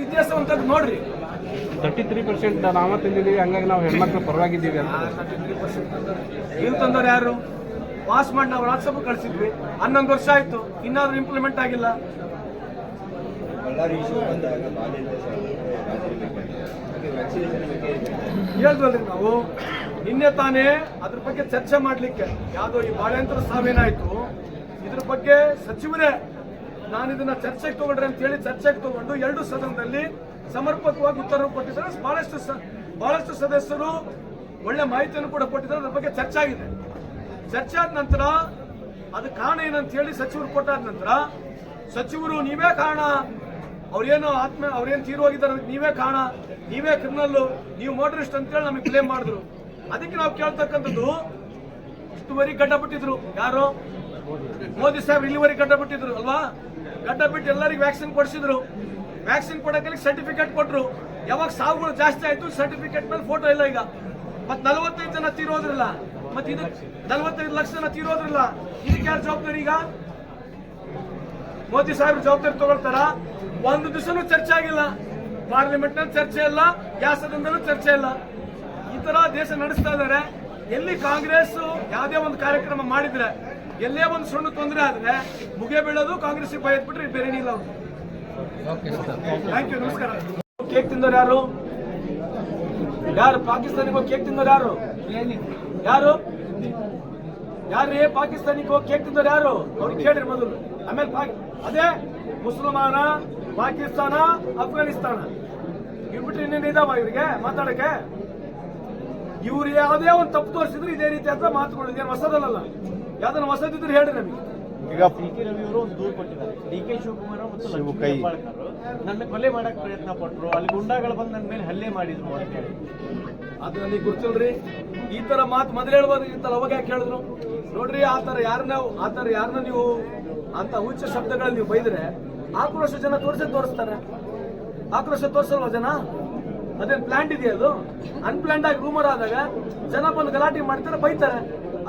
ಇತಿಹಾಸವಂತದ್ದು ನೋಡ್ರಿ. Thirty three percent ನಾವ ತಿಂದಿದ್ದೀವಿ ಹಂಗಾಗಿ ನಾವು ಹೆಣ್ಮಕ್ಳು ಪರವಾಗಿದ್ದೀವಿ ಅಂತ. ಇಲ್ಲಿ ತಂದವ್ರು ಯಾರು? ಪಾಸ್ ಮಾಡಿ ನಾವು ರಾಜ್ಯಸಭೆ ಕಳಿಸಿದ್ವಿ. ಹನ್ನೊಂದು ವರ್ಷ ಆಯ್ತು ಇನ್ನಾದ್ರೂ ಇಂಪ್ಲಿಮೆಂಟ್ ಆಗಿಲ್ಲ. ಬಳ್ಳಾರಿ ಇಶ್ಯೂ ಬಂದಾಗ ಬಾಲ್ಯದ ವ್ಯಾಕ್ಸಿನೇಷನ್ ಬಗ್ಗೆ ಹೇಳಿದ್ವಲ್ರಿ ನಾವು ನಿನ್ನೆ ತಾನೇ ಅದ್ರ ಬಗ್ಗೆ ಚರ್ಚೆ ಮಾಡ್ಲಿಕ್ಕೆ. ಯಾವ್ದೋ ಈ ಬಾಳ್ಯಂತರ ಸಾವೇನಾಯ್ತು ಇದ್ರ ಬಗ್ಗೆ ಸಚಿವರೇ ನಾನು ಇದನ್ನ ಚರ್ಚೆಗೆ ತಗೊಂಡ್ರೆ ಅಂತ ಹೇಳಿ ಚರ್ಚೆಗೆ ತಗೊಂಡು ಎರಡು ಸದನದಲ್ಲಿ ಸಮರ್ಪಕವಾಗಿ ಉತ್ತರ ಕೊಟ್ಟಿದ್ದಾರೆ. ಬಹಳಷ್ಟು ಬಹಳಷ್ಟು ಸದಸ್ಯರು ಒಳ್ಳೆ ಮಾಹಿತಿಯನ್ನು ಕೂಡ ಕೊಟ್ಟಿದ್ದಾರೆ. ಅದ್ರ ಬಗ್ಗೆ ಚರ್ಚೆ ಆಗಿದೆ. ಚರ್ಚೆ ಆದ ನಂತರ ಅದು ಕಾರಣ ಏನಂತ ಹೇಳಿ ಸಚಿವರು ಕೊಟ್ಟಾದ ನಂತರ ಸಚಿವರು, ನೀವೇ ಕಾರಣ. ಅವ್ರೇನು ಆತ್ಮ, ಅವ್ರೇನು ತೀರು ಹೋಗಿದ್ದಾರೆ ಅದಕ್ಕೆ ನೀವೇ ಕಾರಣ. ನೀವೇ ಕ್ರಿಮಿನಲ್ ನೀವು ಮೋಟರಿಸ್ಟ್ ಅಂತ ಹೇಳಿ ನಮಗೆ ಕ್ಲೇಮ್ ಮಾಡಿದ್ರು. ಅದಕ್ಕೆ ನಾವು ಕೇಳ್ತಕ್ಕಂಥದ್ದು, ಇಷ್ಟುವರೆಗೆ ಗಡ್ಡ ಬಿಟ್ಟಿದ್ರು. ಯಾರು? ಮೋದಿ ಸಾಹೇಬ್ ಇಲ್ಲಿವರೆಗೆ ಗಡ್ಡ ಬಿಟ್ಟಿದ್ರು, ಅಲ್ವಾ? ಗಡ್ಡ ಬಿಟ್ಟು ಎಲ್ಲರಿಗೂ ವ್ಯಾಕ್ಸಿನ್ ಕೊಡಿಸಿದ್ರು. ವ್ಯಾಕ್ಸಿನ್ ಕೊಡಕ್ಕೆ ಸರ್ಟಿಫಿಕೇಟ್ ಕೊಟ್ರು. ಯಾವಾಗ ಸಾವುಗಳು ಜಾಸ್ತಿ ಆಯ್ತು ಸರ್ಟಿಫಿಕೇಟ್ ಮೇಲೆ ಫೋಟೋ ಇಲ್ಲ ಈಗ. ಮತ್ ನಲವತ್ತೈದು ಜನ ತೀರೋದ್ರಲ್ಲ. ಮತ್ತೆ ಇದು ನಲವತ್ತೈದು ಲಕ್ಷ ಜನ ತೀರೋದ್ರಲ್ಲ. ಇದಕ್ಕೆ ಯಾರು ಜವಾಬ್ದಾರಿ ಈಗ? ಮೋದಿ ಸಾಹೇಬ್ರು ಜವಾಬ್ದಾರಿ ತಗೊಳ್ತಾರ? ಒಂದು ದಿವಸನೂ ಚರ್ಚೆ ಆಗಿಲ್ಲ. ಪಾರ್ಲಿಮೆಂಟ್ನಲ್ಲಿ ಚರ್ಚೆ ಇಲ್ಲ ಯಾವ ಸದನದಲ್ಲೂ ಚರ್ಚೆ ಇಲ್ಲ. ಈ ತರ ದೇಶ ನಡೆಸ್ತಾ ಇದಾರೆ. ಎಲ್ಲಿ ಕಾಂಗ್ರೆಸ್ ಯಾವುದೇ ಒಂದು ಕಾರ್ಯಕ್ರಮ ಮಾಡಿದ್ರೆ ಎಲ್ಲೇ ಒಂದು ಸಣ್ಣ ತೊಂದರೆ ಆದ್ರೆ ಮುಗೆ ಬೀಳೋದು ಕಾಂಗ್ರೆಸ್ ಬಯದ್ ಬಿಟ್ರೆ ಬೇರೆ ಏನಿಲ್ಲ ಅವರು. ಥ್ಯಾಂಕ್ ಯು ನಮಸ್ಕಾರ. ಕೇಕ್ ತಿಂದವ್ರು ಯಾರು? ಯಾರು? ಪಾಕಿಸ್ತಾನಿಗೆ ಹೋಗಿ ಕೇಕ್ ತಿಂದವ್ರು ಯಾರು? ಯಾರು? ಯಾರೇ ಪಾಕಿಸ್ತಾನಿಗೆ ಹೋಗಿ ಕೇಕ್ ತಿಂದವ್ರು ಯಾರು? ಅವ್ರಿಗೆ ಕೇಳಿರಿ ಮೊದಲು. ಆಮೇಲೆ ಅದೇ ಮುಸಲ್ಮಾನ ಪಾಕಿಸ್ತಾನ ಅಫ್ಘಾನಿಸ್ತಾನ. ಇವ್ಬಿಟ್ರೆ ಇನ್ನೇನು ಇದಾವ ಇವ್ರಿಗೆ ಮಾತಾಡಕ್ಕೆ? ಇವ್ರು ಯಾವುದೇ ಒಂದು ತಪ್ಪು ತೋರಿಸಿದ್ರು ಇದೇ ರೀತಿ ಅಂತ ಮಾತುಗಳು ಏನು ಹೊಸದಲ್ಲ. ಯಾವ್ದನ್ನ ಇದ್ರೆ ಹೇಳ್ರಿ ನಮಗೆ. ಈಗ ಡಿ ಕೆ ರವಿ ಅವರು ಒಂದು ದೂರು ಕೊಟ್ಟಿದ್ದಾರೆ. ಡಿ ಕೆ ಶಿವಕುಮಾರ್ ಮತ್ತು ಲಕ್ಷ್ಮೀ. ಹೆಬ್ಬಾಳ್ಕರ್ ನನ್ನ ಕೊಲೆ ಮಾಡಕ್ ಪ್ರಯತ್ನ ಪಟ್ರು. ಅಲ್ಲಿ ಗುಂಡಾಗಳು ಬಂದು ನನ್ನ ಮೇಲೆ ಹಲ್ಲೆ ಮಾಡಿದ್ರು ಅಂತ ಹೇಳಿ. ಅದು ನನಗೆ ಗೊತ್ತಿಲ್ರಿ. ಈ ತರ ಮಾತು ಮೊದಲು ಹೇಳ್ಬೋದಾಗಿತ್ತಲ್ಲ ಅವಾಗ ಯಾಕೆ ಹೇಳಿದ್ರು? ನೋಡ್ರಿ ಆ ತರ ಯಾರನ್ನ ಆ ತರ ಯಾರನ್ನ ನೀವು ಅಂತ ಹುಚ್ಚ ಶಬ್ದಗಳಲ್ಲಿ ನೀವು ಬೈದ್ರೆ ಆಕ್ರೋಶ ಜನ ತೋರಿಸೇ ತೋರಿಸ್ತಾರೆ. ಆಕ್ರೋಶ ತೋರಿಸಲ್ವಾ ಜನ? ಅದೇನ್ ಪ್ಲಾಂಟ್ ಇದೆಯಾ ಅದು? ಅನ್ಪ್ಲಾಂಡ್ ಆಗಿ ರೂಮರ್ ಆದಾಗ ಜನ ಬಂದು ಗಲಾಟೆ ಮಾಡ್ತಾರೆ ಬೈತಾರೆ.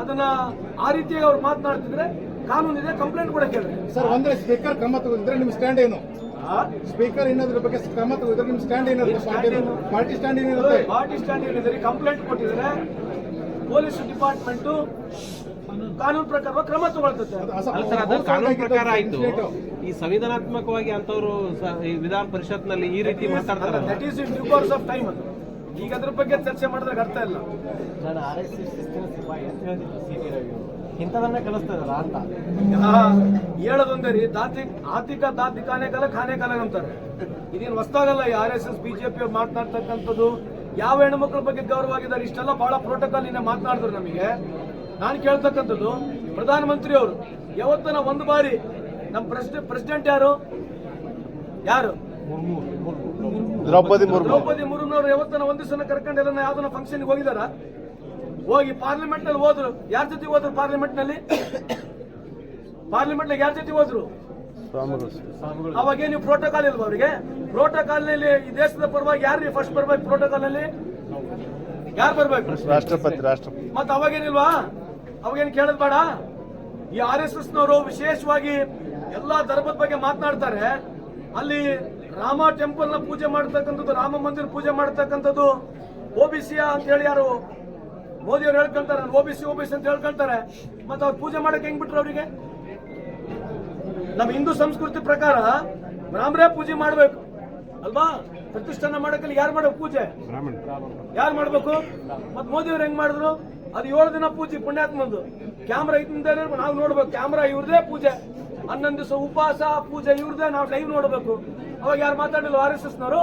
ಅದನ್ನ ಆ ರೀತಿಯಾಗಿ ಅವ್ರು ಮಾತನಾಡ್ತಿದ್ರೆ ಕಾನೂನು ಇದೆ ಕಂಪ್ಲೇಂಟ್ ಕೂಡ ಕೇಳಿದ್ರೆ. ಸರ್ ಒಂದ್ರೆ ಸ್ಪೀಕರ್ ಕ್ರಮ ತಗೊಂಡಿದ್ರೆ ನಿಮ್ ಸ್ಟ್ಯಾಂಡ್ ಏನು? ಸ್ಪೀಕರ್ ಏನಾದ್ರ ಬಗ್ಗೆ ಕ್ರಮ ತಗೋದ್ರೆ ನಿಮ್ ಸ್ಟ್ಯಾಂಡ್ ಏನಾದ್ರು ಪಾರ್ಟಿ ಪಾರ್ಟಿ ಸ್ಟ್ಯಾಂಡ್ ಏನಿರುತ್ತೆ ಪಾರ್ಟಿ ಸ್ಟ್ಯಾಂಡ್ ಏನಿದೆ? ಕಂಪ್ಲೇಂಟ್ ಕೊಟ್ಟಿದ್ರೆ ಪೊಲೀಸ್ ಡಿಪಾರ್ಟ್ಮೆಂಟ್ ಕಾನೂನು ಪ್ರಕಾರ ಕ್ರಮ ತಗೊಳ್ತದೆ. ಕಾನೂನು ಪ್ರಕಾರ ಆಯ್ತು. ಈ ಸಂವಿಧಾನಾತ್ಮಕವಾಗಿ ಅಂತವ್ರು ವಿಧಾನ ಪರಿಷತ್ನಲ್ಲಿ ಈ ರೀತಿ ಮಾತಾಡ್ತಾರೆ that is in due course of time ಅದು. ಈಗ ಅದ್ರ ಬಗ್ಗೆ ಚರ್ಚೆ ಮಾಡಿದ್ರೆ ಅರ್ಥ ಇಲ್ಲ. ನಾನು ಆರ್ ಎಸ್ ಎಸ್ ಶಿಸ್ತಿನ ಸಿಪಾಯಿ ಅಂತ ಹೇಳ್ತಿದ್ರು ಸಿ ಟಿ ರವಿ ಇಂಥದನ್ನ ಕಲಿಸ್ತಾ ಇದಾರ ಅಂತ. ಹೇಳೋದೊಂದೇ ರೀ ದಾತಿ ಆತಿಕ ದಾತಿ ಕಾನೆ ಕಾಲ ಖಾನೆ ಕಾಲ ಅಂತಾರೆ. ಇದೇನು ಹೊಸ್ತಾಗಲ್ಲ ಈ ಆರ್ ಎಸ್ ಎಸ್ ಬಿಜೆಪಿ ಮಾತನಾಡ್ತಕ್ಕಂಥದ್ದು? ಯಾವ ಹೆಣ್ಮಕ್ಳ ಬಗ್ಗೆ ಗೌರವ ಆಗಿದ್ದಾರೆ? ಇಷ್ಟೆಲ್ಲ ಬಹಳ ಪ್ರೋಟೋಕಾಲ್ ನಿನ್ನೆ ಮಾತನಾಡಿದ್ರು ನಮಗೆ. ನಾನು ಕೇಳ್ತಕ್ಕಂಥದ್ದು ಪ್ರಧಾನಮಂತ್ರಿ ಅವರು ಯಾವತ್ತನ ಒಂದು ಬಾರಿ ನಮ್ಮ ಪ್ರೆಸಿಡೆಂಟ್ ಪ್ರೆಸಿಡೆಂಟ್ ಯಾರು? ಯಾರು? ದ್ರೌಪದಿ ಮುರ್ಮು. ದ್ರೌಪದಿ ಮುರ್ಮುನವರು ಯಾವತ್ತನ ಒಂದು ದಿವಸ ಕರ್ಕೊಂಡು ಎಲ್ಲ ಯಾವ್ದನ್ನ ಫಂಕ್ಷನ್ಗೆ ಹೋಗಿದಾರ. ಹೋಗಿ ಪಾರ್ಲಿಮೆಂಟ್ನಲ್ಲಿ ಹೋದ್ರು. ಯಾರ ಜೊತೆ ಹೋದ್ರು ಪಾರ್ಲಿಮೆಂಟ್ನಲ್ಲಿ? ಪಾರ್ಲಿಮೆಂಟ್ ಯಾರ ಜೊತೆ ಹೋದ್ರು? ಅವಾಗ ನೀವು ಪ್ರೋಟೋಕಾಲ್ ಇಲ್ವಾ ಅವರಿಗೆ? ಪ್ರೋಟೋಕಾಲ್ನಲ್ಲಿ ಈ ದೇಶದ ಪರವಾಗಿ ಯಾರು ಫಸ್ಟ್ ಬರ್ಬೇಕು ಪ್ರೋಟೋಕಾಲ್ನಲ್ಲಿ ಯಾರು ಬರ್ಬೇಕು? ರಾಷ್ಟ್ರಪತಿ ರಾಷ್ಟ್ರಪತಿ. ಮತ್ತೆ ಅವಾಗೇನಿಲ್ವಾ? ಅವಾಗೇನು ಕೇಳದ್ ಬೇಡ. ಈ ಆರ್ ಎಸ್ ಎಸ್ ನವರು ವಿಶೇಷವಾಗಿ ಎಲ್ಲಾ ಧರ್ಮದ ಬಗ್ಗೆ ಮಾತನಾಡ್ತಾರೆ. ಅಲ್ಲಿ ರಾಮ ಟೆಂಪಲ್ನ ಪೂಜೆ ಮಾಡ್ತಕ್ಕಂಥದ್ದು, ರಾಮ ಮಂದಿರ ಪೂಜೆ ಮಾಡ್ತಕ್ಕಂಥದ್ದು ಓಬಿಸಿಯ ಅಂತ ಹೇಳಿ ಯಾರು? ಮೋದಿ ಅವ್ರು ಹೇಳ್ಕೊಂತಾರೆ ಓಬಿಸಿ ಓಬಿಸಿ ಅಂತ ಹೇಳ್ಕೊಂತಾರೆ ಮತ್ತೆ ಅವ್ರು ಪೂಜೆ ಮಾಡಕ್ ಹೆಂಗ್ ಬಿಟ್ರು ಅವರಿಗೆ? ನಮ್ಮ ಹಿಂದೂ ಸಂಸ್ಕೃತಿ ಪ್ರಕಾರ ರಾಮರೇ ಪೂಜೆ ಮಾಡ್ಬೇಕು. ಅಲ್ವಾ? ಪ್ರತಿಷ್ಠಾನ ಮಾಡಕ್ಕಲ್ಲಿ ಯಾರು ಮಾಡ್ಬೇಕು ಪೂಜೆ? ಯಾರು ಮಾಡ್ಬೇಕು? ಮತ್ತೆ ಮೋದಿ ಅವ್ರು ಹೆಂಗ್ ಮಾಡಿದ್ರು? ಅದು ಏಳು ದಿನ ಪೂಜೆ ಪುಣ್ಯಾತ್ಮಂದು. ಕ್ಯಾಮ್ರಾ ಇದ್ದಿಂದ ನಾವು ನೋಡ್ಬೇಕು. ಕ್ಯಾಮ್ರಾ ಇವ್ರದೇ ಪೂಜೆ. ಹನ್ನೊಂದು ದಿವಸ ಉಪವಾಸ, ಪೂಜೆ ಇವ್ರದೇ ನಾವು ಲೈವ್ ನೋಡ್ಬೇಕು. ಅವಾಗ ಯಾರು ಮಾತಾಡಿಲ್ಲ ಆರ್ ಎಸ್ ಎಸ್ ನವರು